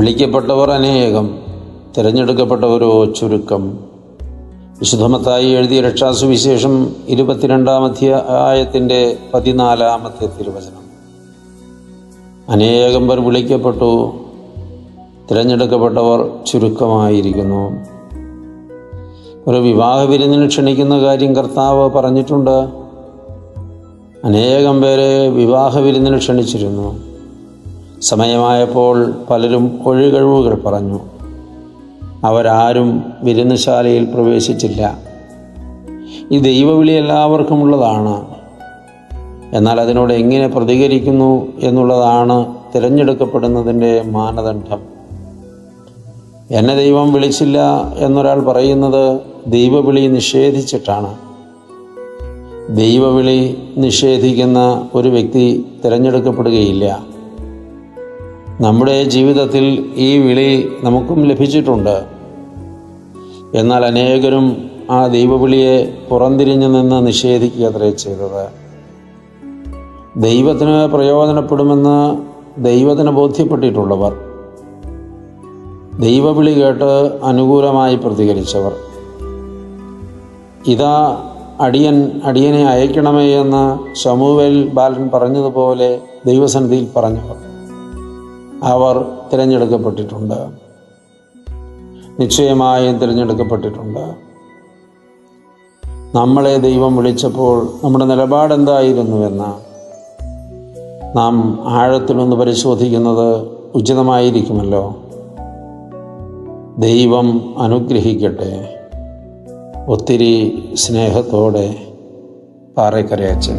വിളിക്കപ്പെട്ടവർ അനേകം തിരഞ്ഞെടുക്കപ്പെട്ടവരോ ചുരുക്കം. വിശുദ്ധമത്തായി എഴുതിയ രക്ഷാസുവിശേഷം ഇരുപത്തിരണ്ടാം അധ്യായത്തിന്റെ പതിനാലാമത്തെ തിരുവചനം. അനേകം പേർ വിളിക്കപ്പെട്ടു തിരഞ്ഞെടുക്കപ്പെട്ടവർ ചുരുക്കമായിരിക്കുന്നു. ഒരു വിവാഹ വിരുന്നിന് ക്ഷണിക്കുന്ന കാര്യം കർത്താവ് പറഞ്ഞിട്ടുണ്ട്. അനേകം പേരെ വിവാഹ വിരുന്നിന് ക്ഷണിച്ചിരുന്നു. സമയമായപ്പോൾ പലരും ഒഴികഴിവുകൾ പറഞ്ഞു. അവരാരും വിരുന്നുശാലയിൽ പ്രവേശിച്ചില്ല. ഈ ദൈവവിളി എല്ലാവർക്കും ഉള്ളതാണ്. എന്നാൽ അതിനോട് എങ്ങനെ പ്രതികരിക്കുന്നു എന്നുള്ളതാണ് തിരഞ്ഞെടുക്കപ്പെടുന്നതിന്റെ മാനദണ്ഡം. എന്നെ ദൈവം വിളിച്ചില്ല എന്നൊരാൾ പറയുന്നത് ദൈവവിളി നിഷേധിച്ചിട്ടാണ്. ദൈവവിളി നിഷേധിക്കുന്ന ഒരു വ്യക്തി തിരഞ്ഞെടുക്കപ്പെടുകയില്ല. നമ്മുടെ ജീവിതത്തിൽ ഈ വിളി നമുക്കും ലഭിച്ചിട്ടുണ്ട്. എന്നാൽ അനേകരും ആ ദൈവവിളിയെ പുറംതിരിഞ്ഞു നിന്ന് നിഷേധിക്കുക അത്രേ ചെയ്തത്. ദൈവത്തിന് പ്രയോജനപ്പെടുമെന്ന് ദൈവത്തിന് ബോധ്യപ്പെട്ടിട്ടുള്ളവർ ദൈവവിളി കേട്ട് അനുകൂലമായി പ്രതികരിച്ചവർ. ഇതാ അടിയൻ അടിയനെ അയക്കണമേ എന്ന് ശമുവേൽ ബാലൻ പറഞ്ഞതുപോലെ ദൈവസന്നിധിയിൽ പറഞ്ഞവർ. അവർ തിരഞ്ഞെടുക്കപ്പെട്ടിട്ടുണ്ട്. നിശ്ചയമായും തിരഞ്ഞെടുക്കപ്പെട്ടിട്ടുണ്ട്. നമ്മളെ ദൈവം വിളിച്ചപ്പോൾ നമ്മുടെ നിലപാടെന്തായിരുന്നുവെന്ന് നാം ആഴത്തിലൊന്ന് പരിശോധിക്കുന്നത് ഉചിതമായിരിക്കുമല്ലോ. ദൈവം അനുഗ്രഹിക്കട്ടെ. ഒത്തിരി സ്നേഹത്തോടെ പാറക്കരയച്ചൻ.